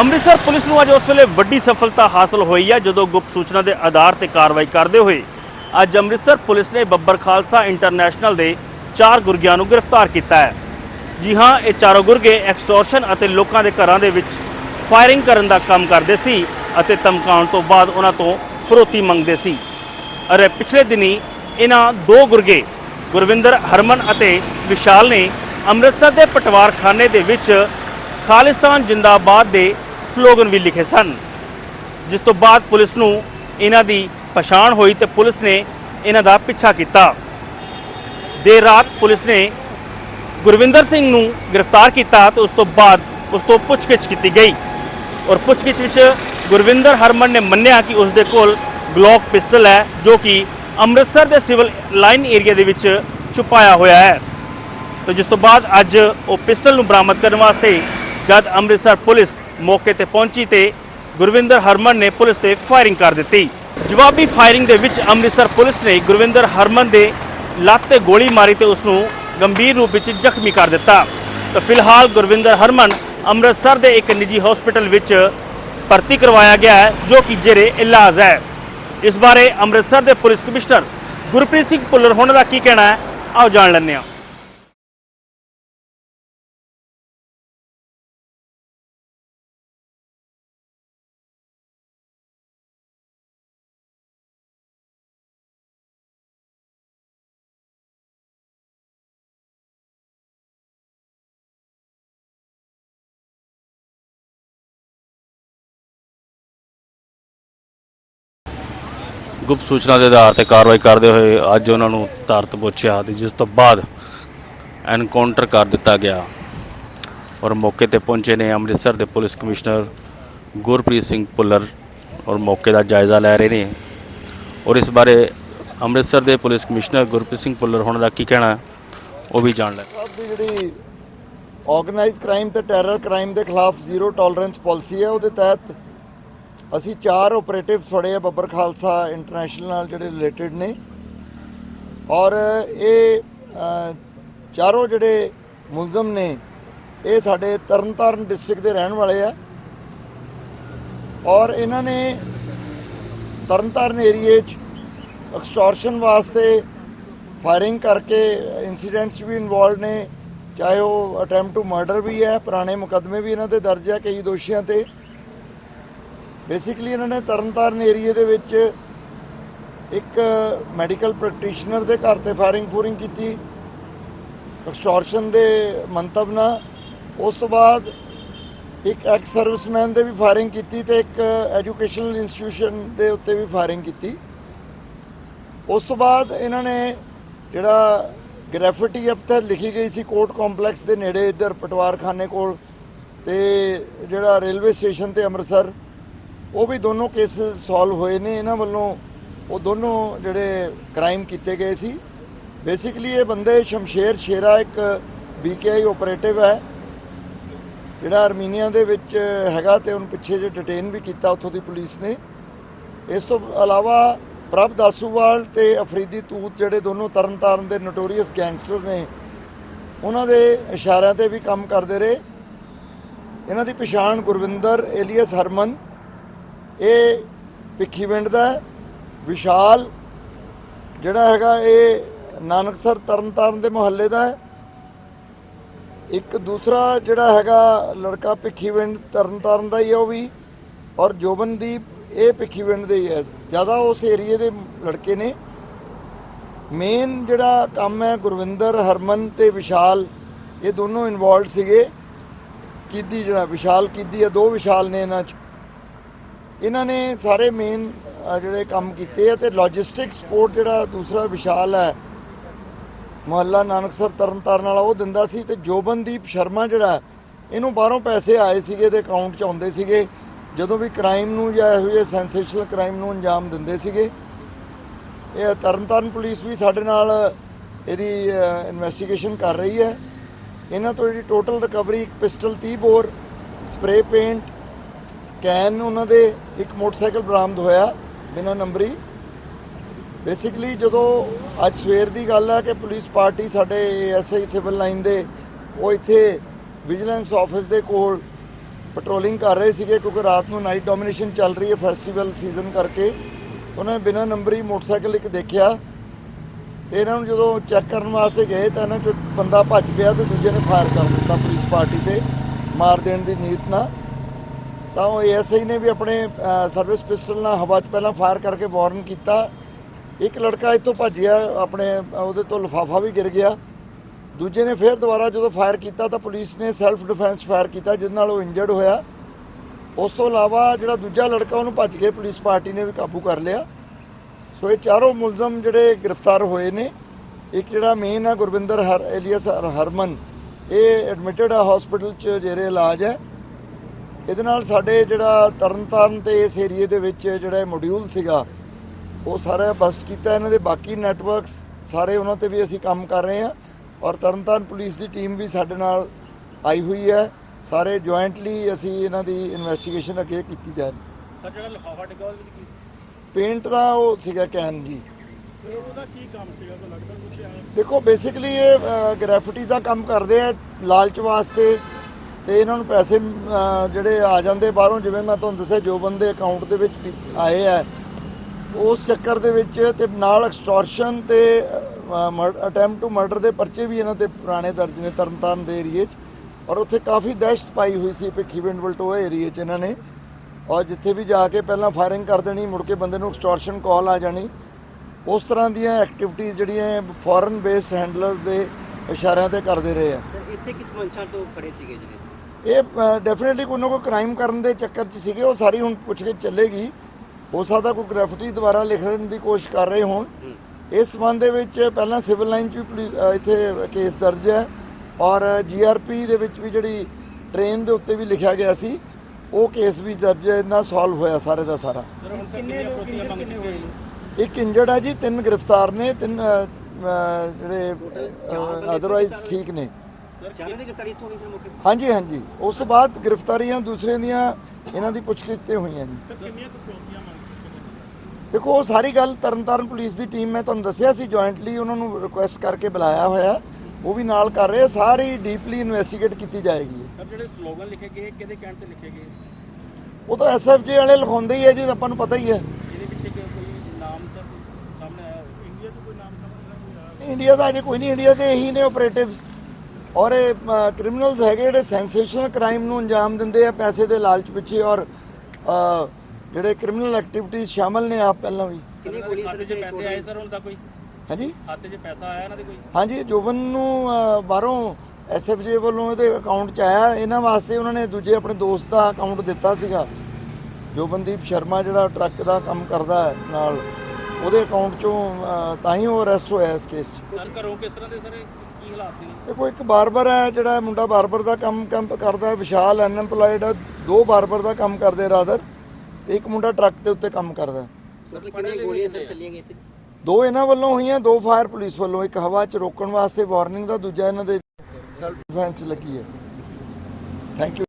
Amritsar police ਨੂੰ ਅੱਜ ਉਸ ਵੇਲੇ ਵੱਡੀ ਸਫਲਤਾ ਹਾਸਲ ਹੋਈ ਹੈ ਜਦੋਂ ਗੁਪਤ ਸੂਚਨਾ ਦੇ ਆਧਾਰ ਤੇ ਕਾਰਵਾਈ ਕਰਦੇ ਹੋਏ ਅੱਜ ਅੰਮ੍ਰਿਤਸਰ ਪੁਲਿਸ ਨੇ ਬੱਬਰ ਖਾਲਸਾ ਇੰਟਰਨੈਸ਼ਨਲ ਦੇ ਚਾਰ ਗੁਰਗਿਆਂ ਨੂੰ ਗ੍ਰਿਫਤਾਰ ਕੀਤਾ ਹੈ। ਜੀ ਹਾਂ, ਇਹ ਚਾਰੋਂ ਗੁਰਗੇ ਐਕਸਟੋਰਸ਼ਨ ਅਤੇ ਲੋਕਾਂ ਦੇ ਘਰਾਂ ਦੇ ਵਿੱਚ ਫਾਇਰਿੰਗ ਕਰਨ ਦਾ ਕੰਮ ਕਰਦੇ ਸੀ ਅਤੇ ਧਮਕਾਉਣ ਤੋਂ ਬਾਅਦ ਉਹਨਾਂ ਤੋਂ ਫਰੋਤੀ ਮੰਗਦੇ ਸੀ। ਅਰੇ, ਪਿਛਲੇ ਦਿਨੀ ਇਹਨਾਂ ਦੋ ਗੁਰਗੇ, ਗੁਰਵਿੰਦਰ ਹਰਮਨ ਅਤੇ ਵਿਸ਼ਾਲ ਨੇ ਅੰਮ੍ਰਿਤਸਰ ਦੇ ਪਟਵਾਰਖਾਨੇ ਦੇ ਵਿੱਚ ਖਾਲਿਸਤਾਨ ਜਿੰਦਾਬਾਦ ਦੇ ਸਲੋਗਨ ਵੀ ਲਿਖੇ ਸਨ। ਜਿਸ ਤੋਂ ਬਾਅਦ ਪੁਲਿਸ ਨੂੰ ਇਹਨਾਂ ਦੀ ਪਛਾਣ ਹੋਈ ਤੇ ਪੁਲਿਸ ਨੇ ਇਹਨਾਂ ਦਾ ਪਿੱਛਾ ਕੀਤਾ। ਦੇਰ ਰਾਤ ਪੁਲਿਸ ਨੇ ਗੁਰਵਿੰਦਰ ਸਿੰਘ ਨੂੰ ਗ੍ਰਿਫਤਾਰ ਕੀਤਾ ਤੇ ਉਸ ਤੋਂ ਬਾਅਦ ਉਸ ਤੋਂ ਪੁੱਛਗਿੱਛ ਕੀਤੀ ਗਈ। ਔਰ ਪੁੱਛਗਿੱਛ ਵਿੱਚ ਗੁਰਵਿੰਦਰ ਹਰਮਨ ਨੇ ਮੰਨਿਆ ਕਿ ਉਸ ਦੇ ਕੋਲ ਗਲੌਕ ਪਿਸਟਲ ਹੈ, ਜੋ ਕਿ ਅੰਮ੍ਰਿਤਸਰ ਦੇ ਸਿਵਲ ਲਾਈਨ ਏਰੀਆ ਦੇ ਵਿੱਚ ਛੁਪਾਇਆ ਹੋਇਆ ਹੈ। ਤੇ ਜਿਸ ਤੋਂ ਬਾਅਦ ਅੱਜ ਉਹ ਪਿਸਟਲ ਨੂੰ ਬਰਾਮਦ ਕਰਨ ਵਾਸਤੇ ਜਦ ਅੰਮ੍ਰਿਤਸਰ ਪੁਲਿਸ ਮੌਕੇ ਤੇ ਪਹੁੰਚੀ ਤੇ ਗੁਰਵਿੰਦਰ ਹਰਮਨ ਨੇ ਪੁਲਿਸ ਤੇ ਫਾਇਰਿੰਗ ਕਰ ਦਿੱਤੀ। ਜਵਾਬੀ ਫਾਇਰਿੰਗ ਦੇ ਵਿੱਚ ਅੰਮ੍ਰਿਤਸਰ ਪੁਲਿਸ ਨੇ ਗੁਰਵਿੰਦਰ ਹਰਮਨ ਦੇ ਲੱਤ ਤੇ ਗੋਲੀ ਮਾਰੀ ਤੇ ਉਸ ਨੂੰ ਗੰਭੀਰ ਰੂਪ ਵਿੱਚ ਜ਼ਖਮੀ ਕਰ ਦਿੱਤਾ। ਤਾਂ ਫਿਲਹਾਲ ਗੁਰਵਿੰਦਰ ਹਰਮਨ ਅੰਮ੍ਰਿਤਸਰ ਦੇ ਇੱਕ ਨਿੱਜੀ ਹਸਪੀਟਲ ਵਿੱਚ ਭਰਤੀ ਕਰਵਾਇਆ ਗਿਆ ਹੈ, ਜੋ ਕਿ ਜੇਰੇ ਇਲਾਜ ਹੈ। ਇਸ ਬਾਰੇ ਅੰਮ੍ਰਿਤਸਰ ਦੇ ਪੁਲਿਸ ਕਮਿਸ਼ਨਰ ਗੁਰਪ੍ਰੀਤ ਸਿੰਘ ਭੁੱਲਰ ਹੋਣਾ ਦਾ ਕੀ ਕਹਿਣਾ ਹੈ, ਆਓ ਜਾਣ ਲੈਂਦੇ ਹਾਂ। ਗੁਪਤ ਸੂਚਨਾ ਦੇ ਆਧਾਰ ਤੇ ਕਾਰਵਾਈ ਕਰਦੇ ਹੋਏ ਅੱਜ ਉਹਨਾਂ ਨੂੰ ਧਾਰਤ ਪੁੱਛਿਆ ਤੇ ਜਿਸ ਤੋਂ ਬਾਅਦ ਐਨਕਾਊਂਟਰ ਕਰ ਦਿੱਤਾ ਗਿਆ। ਔਰ ਮੌਕੇ ਤੇ ਪਹੁੰਚੇ ਨੇ ਅੰਮ੍ਰਿਤਸਰ ਦੇ ਪੁਲਿਸ ਕਮਿਸ਼ਨਰ ਗੁਰਪ੍ਰੀਤ ਸਿੰਘ ਭੁੱਲਰ ਔਰ ਮੌਕੇ ਦਾ ਜਾਇਜ਼ਾ ਲੈ ਰਹੇ ਨੇ। ਔਰ ਇਸ ਬਾਰੇ ਅੰਮ੍ਰਿਤਸਰ ਦੇ ਪੁਲਿਸ ਕਮਿਸ਼ਨਰ ਗੁਰਪ੍ਰੀਤ ਸਿੰਘ ਭੁੱਲਰ ਹੋਣ ਦਾ ਕੀ ਕਹਿਣਾ ਉਹ ਵੀ ਜਾਣ ਲੈ। ਸਾਹਿਬ ਦੀ ਜਿਹੜੀ ਆਰਗੇਨਾਈਜ਼ ਕ੍ਰਾਈਮ ਤੇ ਟੈਰਰ ਕ੍ਰਾਈਮ ਦੇ ਖਿਲਾਫ ਜ਼ੀਰੋ ਟੋਲਰੈਂਸ ਪਾਲਿਸੀ ਹੈ, ਉਹਦੇ ਤਹਿਤ ਅਸੀਂ ਚਾਰ ਆਪਰੇਟਿਵ ਫੜੇ ਆ ਬੱਬਰ ਖਾਲਸਾ ਇੰਟਰਨੈਸ਼ਨਲ ਨਾਲ ਜਿਹੜੇ ਰਿਲੇਟਡ ਨੇ। ਔਰ ਇਹ ਚਾਰੋਂ ਜਿਹੜੇ ਮੁਲਜ਼ਮ ਨੇ, ਇਹ ਸਾਡੇ ਤਰਨਤਾਰਨ ਡਿਸਟ੍ਰਿਕਟ ਦੇ ਰਹਿਣ ਵਾਲੇ ਆ। ਔਰ ਇਹਨਾਂ ਨੇ ਤਰਨਤਾਰਨ ਏਰੀਏ 'ਚ ਐਕਸਟੋਰਸ਼ਨ ਵਾਸਤੇ ਫਾਇਰਿੰਗ ਕਰਕੇ ਇਨਸੀਡੈਂਟਸ ਵੀ ਇਨਵੋਲਡ ਨੇ। ਚਾਹੇ ਉਹ ਅਟੈਂਪਟ ਟੂ ਮਰਡਰ ਵੀ ਹੈ, ਪੁਰਾਣੇ ਮੁਕੱਦਮੇ ਵੀ ਇਹਨਾਂ ਦੇ ਦਰਜ ਹੈ ਕਈ ਦੋਸ਼ੀਆਂ ਤੇ। ਬੇਸਿਕਲੀ ਇਹਨਾਂ ਨੇ ਤਰਨਤਾਰਨ ਏਰੀਏ ਦੇ ਵਿੱਚ ਇੱਕ ਮੈਡੀਕਲ ਪ੍ਰੈਕਟੀਸ਼ਨਰ ਦੇ ਘਰ ਤੇ ਫਾਇਰਿੰਗ ਫੂਰਿੰਗ ਕੀਤੀ ਐਕਸਟੋਰਸ਼ਨ ਦੇ ਮੰਤਵ ਨਾਲ। ਉਸ ਤੋਂ ਬਾਅਦ ਇੱਕ ਐਕਸ ਸਰਵਿਸਮੈਨ ਦੇ ਵੀ ਫਾਇਰਿੰਗ ਕੀਤੀ ਤੇ ਇੱਕ ਐਜੂਕੇਸ਼ਨਲ ਇੰਸਟੀਟਿਊਸ਼ਨ ਦੇ ਉੱਤੇ ਵੀ ਫਾਇਰਿੰਗ ਕੀਤੀ। ਉਸ ਤੋਂ ਬਾਅਦ ਇਹਨਾਂ ਨੇ ਜਿਹੜਾ ਗ੍ਰੈਫਿਟੀ ਅਫਤਰ ਲਿਖੀ ਗਈ ਸੀ ਕੋਰਟ ਕੰਪਲੈਕਸ ਦੇ ਨੇੜੇ ਇੱਧਰ ਪਟਵਾਰਖਾਨੇ ਕੋਲ ਤੇ ਜਿਹੜਾ ਰੇਲਵੇ ਸਟੇਸ਼ਨ ਤੇ ਅੰਮ੍ਰਿਤਸਰ ਉਹ ਵੀ ਦੋਨੋਂ ਕੇਸਸ ਸੋਲਵ ਹੋਏ ਨੇ, ਇਹਨਾਂ ਵੱਲੋਂ ਉਹ ਦੋਨੋਂ ਜਿਹੜੇ ਕ੍ਰਾਈਮ ਕੀਤੇ ਗਏ ਸੀ। ਬੇਸਿਕਲੀ ਇਹ ਬੰਦੇ ਸ਼ਮਸ਼ੇਰ ਸ਼ੇਰਾ ਇੱਕ ਬੀਕੇਆਈ ਆਪਰੇਟਿਵ ਹੈ, ਜਿਹੜਾ ਅਰਮੀਨੀਆ ਦੇ ਵਿੱਚ ਹੈਗਾ ਤੇ ਉਹਨੂੰ ਪਿੱਛੇ ਜੇ ਡਿਟੇਨ ਵੀ ਕੀਤਾ ਉੱਥੋਂ ਦੀ ਪੁਲਿਸ ਨੇ। ਇਸ ਤੋਂ ਇਲਾਵਾ ਪ੍ਰਭ ਦਾਸੂਵਾਲ ਤੇ ਅਫਰੀਦੀ ਤੂਤ ਜਿਹੜੇ ਦੋਨੋਂ ਤਰਨਤਾਰਨ ਦੇ ਨੋਟੋਰੀਅਸ ਗੈਂਗਸਟਰ ਨੇ, ਉਹਨਾਂ ਦੇ ਇਸ਼ਾਰਿਆਂ ਤੇ ਵੀ ਕੰਮ ਕਰਦੇ ਰਹੇ। ਇਹਨਾਂ ਦੀ ਪਛਾਣ ਗੁਰਵਿੰਦਰ ਏਲੀਅਸ ਹਰਮਨ ਇਹ ਭਿੱਖੀਵਿੰਡ ਦਾ ਵਿਸ਼ਾਲ, ਜਿਹੜਾ ਹੈਗਾ ਇਹ ਨਾਨਕਸਰ ਤਰਨਤਾਰਨ ਦੇ ਮੁਹੱਲੇ ਦਾ ਹੈ। ਇੱਕ ਦੂਸਰਾ ਜਿਹੜਾ ਹੈਗਾ ਲੜਕਾ ਭਿੱਖੀਵਿੰਡ ਤਰਨਤਾਰਨ ਦਾ ਹੀ ਹੈ ਉਹ ਵੀ, ਔਰ ਜੋਬਨਦੀਪ ਇਹ ਭਿੱਖੀਵਿੰਡ ਦੇ ਹੀ ਹੈ। ਜ਼ਿਆਦਾ ਉਸ ਏਰੀਏ ਦੇ ਲੜਕੇ ਨੇ। ਮੇਨ ਜਿਹੜਾ ਕੰਮ ਹੈ ਗੁਰਵਿੰਦਰ, ਹਰਮਨ ਤੇ ਵਿਸ਼ਾਲ, ਇਹ ਦੋਨੋਂ ਇਨਵੋਲਡ ਸੀਗੇ। ਕੀਦੀ ਜਿਹੜਾ ਵਿਸ਼ਾਲ, ਕੀਦੀ ਹੈ, ਦੋ ਵਿਸ਼ਾਲ ਨੇ ਇਹਨਾਂ 'ਚ। ਇਹਨਾਂ ਨੇ ਸਾਰੇ ਮੇਨ ਜਿਹੜੇ ਕੰਮ ਕੀਤੇ ਆ ਤੇ ਲੌਜਿਸਟਿਕ ਸਪੋਰਟ ਜਿਹੜਾ ਦੂਸਰਾ ਵਿਸ਼ਾਲ ਹੈ, ਮੁਹੱਲਾ ਨਾਨਕਸਰ ਤਰਨਤਾਰਨ ਵਾਲਾ, ਉਹ ਦਿੰਦਾ ਸੀ ਤੇ ਜੋਬਨਦੀਪ ਸ਼ਰਮਾ ਜਿਹੜਾ, ਇਹਨੂੰ ਬਾਹਰੋਂ ਪੈਸੇ ਆਏ ਸੀਗੇ ਦੇ ਅਕਾਊਂਟ 'ਚ ਆਉਂਦੇ ਸੀਗੇ। ਜਦੋਂ ਵੀ ਕ੍ਰਾਈਮ ਨੂੰ ਜਾਂ ਇਹੋ ਜਿਹੇ ਸੈਂਸੇਸ਼ਨਲ ਕ੍ਰਾਈਮ ਨੂੰ ਅੰਜਾਮ ਦਿੰਦੇ ਸੀਗੇ। ਇਹ ਤਰਨਤਾਰਨ ਪੁਲਿਸ ਵੀ ਸਾਡੇ ਨਾਲ ਇਹਦੀ ਇਨਵੈਸਟੀਗੇਸ਼ਨ ਕਰ ਰਹੀ ਹੈ। ਇਹਨਾਂ ਤੋਂ ਜਿਹੜੀ ਟੋਟਲ ਰਿਕਵਰੀ ਇੱਕ pistol 30 bore spray paint can ਉਹਨਾਂ ਦੇ ਇੱਕ ਮੋਟਰਸਾਈਕਲ ਬਰਾਮਦ ਹੋਇਆ, ਬਿਨਾਂ ਨੰਬਰੀ। ਬੇਸਿਕਲੀ ਜਦੋਂ ਅੱਜ ਸਵੇਰ ਦੀ ਗੱਲ ਹੈ ਕਿ ਪੁਲਿਸ ਪਾਰਟੀ ਸਾਡੇ ਐਸਆਈ ਸਿਵਲ ਲਾਈਨ ਦੇ, ਉਹ ਇੱਥੇ ਵਿਜੀਲੈਂਸ ਆਫਿਸ ਦੇ ਕੋਲ ਪੈਟਰੋਲਿੰਗ ਕਰ ਰਹੇ ਸੀਗੇ ਕਿਉਂਕਿ ਰਾਤ ਨੂੰ ਨਾਈਟ ਡੋਮੀਨੇਸ਼ਨ ਚੱਲ ਰਹੀ ਹੈ ਫੈਸਟੀਵਲ ਸੀਜ਼ਨ ਕਰਕੇ। ਉਹਨਾਂ ਨੇ ਬਿਨਾਂ ਨੰਬਰੀ ਮੋਟਰਸਾਈਕਲ ਇੱਕ ਦੇਖਿਆ। ਤੇ ਇਹਨਾਂ ਨੂੰ ਜਦੋਂ ਚੈੱਕ ਕਰਨ ਵਾਸਤੇ ਗਏ ਤਾਂ ਇਹਨਾਂ ਚੋਂ ਇੱਕ ਬੰਦਾ ਭੱਜ ਪਿਆ ਤੇ ਦੂਜੇ ਨੇ ਫਾਇਰ ਕਰ ਦਿੱਤਾ ਪੁਲਿਸ ਪਾਰਟੀ ਤੇ, ਮਾਰ ਦੇਣ ਦੀ ਨੀਤ ਨਾਲ। ਤਾਂ ਉਹ ਐਸਆਈ ਨੇ ਵੀ ਆਪਣੇ ਸਰਵਿਸ ਪਿਸਟਲ ਨਾਲ ਹਵਾ 'ਚ ਪਹਿਲਾਂ ਫਾਇਰ ਕਰਕੇ ਵਾਰਨ ਕੀਤਾ। ਇੱਕ ਲੜਕਾ ਇੱਥੋਂ ਭੱਜਿਆ, ਆਪਣੇ ਉਹਦੇ ਤੋਂ ਲਿਫਾਫਾ ਵੀ ਗਿਰ ਗਿਆ। ਦੂਜੇ ਨੇ ਫਿਰ ਦੁਬਾਰਾ ਜਦੋਂ ਫਾਇਰ ਕੀਤਾ ਤਾਂ ਪੁਲਿਸ ਨੇ ਸੈਲਫ ਡਿਫੈਂਸ ਫਾਇਰ ਕੀਤਾ ਜਿਸ ਨਾਲ ਉਹ ਇੰਜਰਡ ਹੋਇਆ। ਉਸ ਤੋਂ ਇਲਾਵਾ ਜਿਹੜਾ ਦੂਜਾ ਲੜਕਾ, ਉਹਨੂੰ ਭੱਜ ਕੇ ਪੁਲਿਸ ਪਾਰਟੀ ਨੇ ਵੀ ਕਾਬੂ ਕਰ ਲਿਆ। ਸੋ ਇਹ ਚਾਰੋਂ ਮੁਲਜ਼ਮ ਜਿਹੜੇ ਗ੍ਰਿਫਤਾਰ ਹੋਏ ਨੇ। ਇੱਕ ਜਿਹੜਾ ਮੇਨ ਆ ਗੁਰਵਿੰਦਰ ਹਰ ਐਲੀਅਸ ਹਰ- ਹਰਮਨ। ਇਹ ਐਡਮਿਟਡ ਹੈ ਹਸਪੀਟਲ 'ਚ, ਜਿਹੜੇ ਇਲਾਜ ਹੈ। ਇਹਦੇ ਨਾਲ ਸਾਡੇ ਜਿਹੜਾ ਤਰਨਤਾਰਨ ਤੇ ਇਸ ਏਰੀਏ ਦੇ ਵਿੱਚ ਜਿਹੜਾ ਮੋਡਿਊਲ ਸੀਗਾ ਉਹ ਸਾਰਾ ਬਸਟ ਕੀਤਾ ਇਹਨਾਂ ਦੇ। ਬਾਕੀ ਨੈਟਵਰਕਸ ਸਾਰੇ ਉਹਨਾਂ ਤੇ ਵੀ ਅਸੀਂ ਕੰਮ ਕਰ ਰਹੇ ਹਾਂ। ਔਰ ਤਰਨਤਾਰਨ ਪੁਲਿਸ ਦੀ ਟੀਮ ਵੀ ਸਾਡੇ ਨਾਲ ਆਈ ਹੋਈ ਹੈ। ਸਾਰੇ ਜੁਆਇੰਟਲੀ ਅਸੀਂ ਇਹਨਾਂ ਦੀ ਇਨਵੈਸਟੀਗੇਸ਼ਨ ਅੱਗੇ ਕੀਤੀ ਜਾ ਰਹੀ ਸਰ ਜਿਹੜਾ ਲਿਫਾਫਾ ਡਿੱਗਾ ਉਹਦੇ ਵਿੱਚ ਕੀ ਪੇਂਟ ਦਾ ਉਹ ਸੀਗਾ ਕੈਨ ਜੀ। ਉਹਦਾ ਕੀ ਕੰਮ ਸੀਗਾ? ਤੁਹਾਨੂੰ ਲੱਗਦਾ ਕੁਝ ਦੇਖੋ ਬੇਸਿਕਲੀ ਇਹ ਗ੍ਰੈਫਿਟੀ ਦਾ ਕੰਮ ਕਰਦੇ ਆ ਲਾਲਚ ਵਾਸਤੇ। ਤੇ ਇਹਨਾਂ ਨੂੰ ਪੈਸੇ ਜਿਹੜੇ ਆ ਜਾਂਦੇ ਬਾਹਰੋਂ, ਜਿਵੇਂ ਮੈਂ ਤੁਹਾਨੂੰ ਦੱਸਿਆ, ਜੋ ਬੰਦੇ ਅਕਾਊਂਟ ਦੇ ਵਿੱਚ ਆਏ ਆ, ਉਸ ਚੱਕਰ ਦੇ ਵਿੱਚ ਤੇ ਨਾਲ ਐਕਸਟੋਰਸ਼ਨ ਤੇ ਅਟੈਂਪਟ ਟੂ ਮਰਡਰ ਦੇ ਪਰਚੇ ਵੀ ਇਹਨਾਂ ਤੇ ਪੁਰਾਣੇ ਦਰਜ ਨੇ, ਤਰਨਤਾਰਨ ਦੇ ਏਰੀਏ 'ਚ। ਔਰ ਉੱਥੇ ਕਾਫੀ ਦਹਿਸ਼ਤ ਪਾਈ ਹੋਈ ਸੀ ਭਿੱਖੀਵਿੰਡ ਵਲਟੋਆ ਏਰੀਏ 'ਚ ਇਹਨਾਂ ਨੇ। ਔਰ ਜਿੱਥੇ ਵੀ ਜਾ ਕੇ ਪਹਿਲਾਂ ਫਾਇਰਿੰਗ ਕਰ ਦੇਣੀ, ਮੁੜ ਕੇ ਬੰਦੇ ਨੂੰ ਐਕਸਟੋਰਸ਼ਨ ਕਾਲ ਆ ਜਾਣੀ। ਉਸ ਤਰ੍ਹਾਂ ਦੀਆਂ ਐਕਟੀਵਿਟੀਜ਼ ਜਿਹੜੀਆਂ ਫੋਰਨ ਬੇਸਡ ਹੈਂਡਲਰਸ ਦੇ ਇਸ਼ਾਰਿਆਂ ਤੇ ਕਰਦੇ ਰਹੇ ਆ। ਸਰ, ਇੱਥੇ ਕਿਸ ਮਨਸ਼ਾ ਤੋਂ ਖੜੇ ਸੀਗੇ ਜਿਹੜੇ? ਇਹ ਡੈਫੀਨਿਟਲੀ ਕੋਈ ਨਾ ਕੋਈ ਕ੍ਰਾਈਮ ਕਰਨ ਦੇ ਚੱਕਰ 'ਚ ਸੀਗੇ ਉਹ ਸਾਰੀ ਹੁਣ ਪੁੱਛ ਕੇ ਚੱਲੇਗੀ। ਹੋ ਸਕਦਾ ਕੋਈ ਗ੍ਰੈਫਿਟੀ ਦੁਬਾਰਾ ਲਿਖਣ ਦੀ ਕੋਸ਼ਿਸ਼ ਕਰ ਰਹੇ ਹੋਣ। ਇਸ ਸੰਬੰਧ ਦੇ ਵਿੱਚ ਪਹਿਲਾਂ ਸਿਵਲ ਲਾਈਨ 'ਚ ਵੀ ਪੁਲਿਸ- ਇੱਥੇ ਕੇਸ ਦਰਜ ਹੈ ਔਰ ਜੀਆਰਪੀ ਦੇ ਵਿੱਚ ਵੀ ਜਿਹੜੀ ਟ੍ਰੇਨ ਦੇ ਉੱਤੇ ਵੀ ਲਿਖਿਆ ਗਿਆ ਸੀ ਉਹ ਕੇਸ ਵੀ ਦਰਜ ਹੈ ਨਾਲ ਸੋਲਵ ਹੋਇਆ ਸਾਰੇ ਦਾ ਸਾਰਾ। ਇੱਕ ਇੰਜਰਡ ਹੈ ਜੀ ਤਿੰਨ ਗ੍ਰਿਫਤਾਰ ਨੇ ਤਿੰਨ ਜਿਹੜੇ ਅਦਰਵਾਈਜ਼ ਠੀਕ ਨੇ। ਹਾਂਜੀ ਹਾਂਜੀ। ਉਸ ਤੋਂ ਬਾਅਦ ਗ੍ਰਿਫਤਾਰੀਆਂ ਦੂਸਰਿਆਂ ਦੀਆਂ ਇਹਨਾਂ ਦੀ ਪੁੱਛਗਿੱਛ ਤੇ ਹੋਈਆਂ ਜੀ। ਦੇਖੋ ਉਹ ਸਾਰੀ ਗੱਲ ਤਰਨਤਾਰਨ ਪੁਲਿਸ ਦੀ ਟੀਮ ਮੈਂ ਤੁਹਾਨੂੰ ਦੱਸਿਆ ਸੀ ਜੁਆਇੰਟਲੀ ਉਹਨਾਂ ਨੂੰ ਰਿਕੁਐਸਟ ਕਰਕੇ ਬੁਲਾਇਆ ਹੋਇਆ। ਉਹ ਵੀ ਨਾਲ ਕਰ ਰਹੇ। ਸਾਰੀ ਡੀਪਲੀ ਇਨਵੈਸਟੀਗੇਟ ਕੀਤੀ ਜਾਏਗੀ। ਸਰ ਜਿਹੜੇ ਸਲੋਗਨ ਲਿਖੇ ਗਏ ਕਿਹਦੇ ਕਹਿਣ ਤੇ ਲਿਖੇ ਗਏ? ਉਹ ਤਾਂ ਐਸਐਫਜੀ ਵਾਲੇ ਲਿਖਾਉਂਦੇ ਹੀ ਹੈ ਜੀ ਆਪਾਂ ਨੂੰ ਪਤਾ ਹੀ ਹੈ ਇਹਦੇ ਪਿੱਛੇ ਕੋਈ ਕੋਈ ਨਾਮ ਸਰ ਸਾਹਮਣੇ ਆਇਆ? ਇੰਡੀਆ ਤੋਂ ਕੋਈ ਨਾਮ ਸਾਹਮਣੇ ਆਇਆ? ਇੰਡੀਆ ਦਾ ਅਜੇ ਕੋਈ ਨਹੀਂ ਇੰਡੀਆ ਦੇ ਇਹੀ ਨੇ ਆਪਰੇਟਿਵਸ ਔਰ ਇਹ ਕ੍ਰਿਮੀਨਲਸ ਹੈਗੇ ਜਿਹੜੇ ਸੈਂਸੇਸ਼ਨਲ ਕ੍ਰਾਈਮ ਨੂੰ ਅੰਜਾਮ ਦਿੰਦੇ ਆ ਪੈਸੇ ਦੇ ਲਾਲਚ ਪਿੱਛੇ ਔਰ ਜਿਹੜੇ ਕ੍ਰਿਮੀਨਲ ਐਕਟੀਵਿਟੀਜ਼ ਸ਼ਾਮਲ ਨੇ ਆਪ ਪਹਿਲਾਂ ਵੀ। ਕਿੰਨੀ ਗੋਲੀ ਸਰ ਖਾਤੇ 'ਚ ਜਿਹੜੇ ਪੈਸੇ ਆਏ ਸਰ ਹੁਣ ਤੱਕ ਕੋਈ? ਹਾਂਜੀ? ਖਾਤੇ 'ਚ ਪੈਸਾ ਆਇਆ ਇਹਨਾਂ ਦੇ ਕੋਈ? ਹਾਂਜੀ ਜੋਬਨ ਨੂੰ ਬਾਹਰੋਂ ਐਸਐਫਜੇ ਵੱਲੋਂ ਇਹਦੇ ਅਕਾਊਂਟ 'ਚ ਆਇਆ। ਇਹਨਾਂ ਵਾਸਤੇ ਉਹਨਾਂ ਨੇ ਦੂਜੇ ਆਪਣੇ ਦੋਸਤ ਦਾ ਅਕਾਊਂਟ ਦਿੱਤਾ ਸੀਗਾ। ਜੋਬਨਦੀਪ ਸ਼ਰਮਾ ਜਿਹੜਾ ਟਰੱਕ ਦਾ ਕੰਮ ਕਰਦਾ ਹੈ ਨਾਲ ਉਹਦੇ ਅਕਾਊਂਟ 'ਚੋਂ ਤਾਂ ਹੀ ਉਹ ਅਰੈਸਟ ਹੋਇਆ ਇਸ ਕੇਸ 'ਚ। ਸਰ ਘਰੋਂ ਕਿਸ ਤਰ੍ਹਾਂ ਦੇ ਸਰ ਕੀ ਹਾਲਾਤ ਨੇ ਦੇਖੋ ਇੱਕ ਬਾਰਬਰ ਹੈ ਜਿਹੜਾ ਮੁੰਡਾ ਬਾਰਬਰ ਦਾ ਕੰਮ ਕੰਮ ਕਰਦਾ ਹੈ, ਵਿਸ਼ਾਲ ਅਨਐਮਪਲੋਇਡ ਹੈ ਦੋ ਬਾਰਬਰ ਦਾ ਕੰਮ ਕਰਦੇ ਰਾਦਰ ਤੇ ਇੱਕ ਮੁੰਡਾ ਟਰੱਕ ਦੇ ਉੱਤੇ ਕੰਮ ਕਰਦਾ ਹੈ। ਸਰ ਕਿੰਨੀ ਗੋਲੀਆਂ ਸਰ ਚੱਲੀਆਂ ਗਈਆਂ ਇੱਥੇ? ਦੋ ਇਹਨਾਂ ਵੱਲੋਂ ਹੋਈਆਂ ਦੋ ਫਾਇਰ ਪੁਲਿਸ ਵੱਲੋਂ ਇੱਕ ਹਵਾ 'ਚ ਰੋਕਣ ਵਾਸਤੇ ਵਾਰਨਿੰਗ ਦਾ ਦੂਜਾ ਇਹਨਾਂ ਦੇ ਸੈਲਫ ਡਿਫੈਂਸ ਲੱਗੀ ਹੈ। Thank you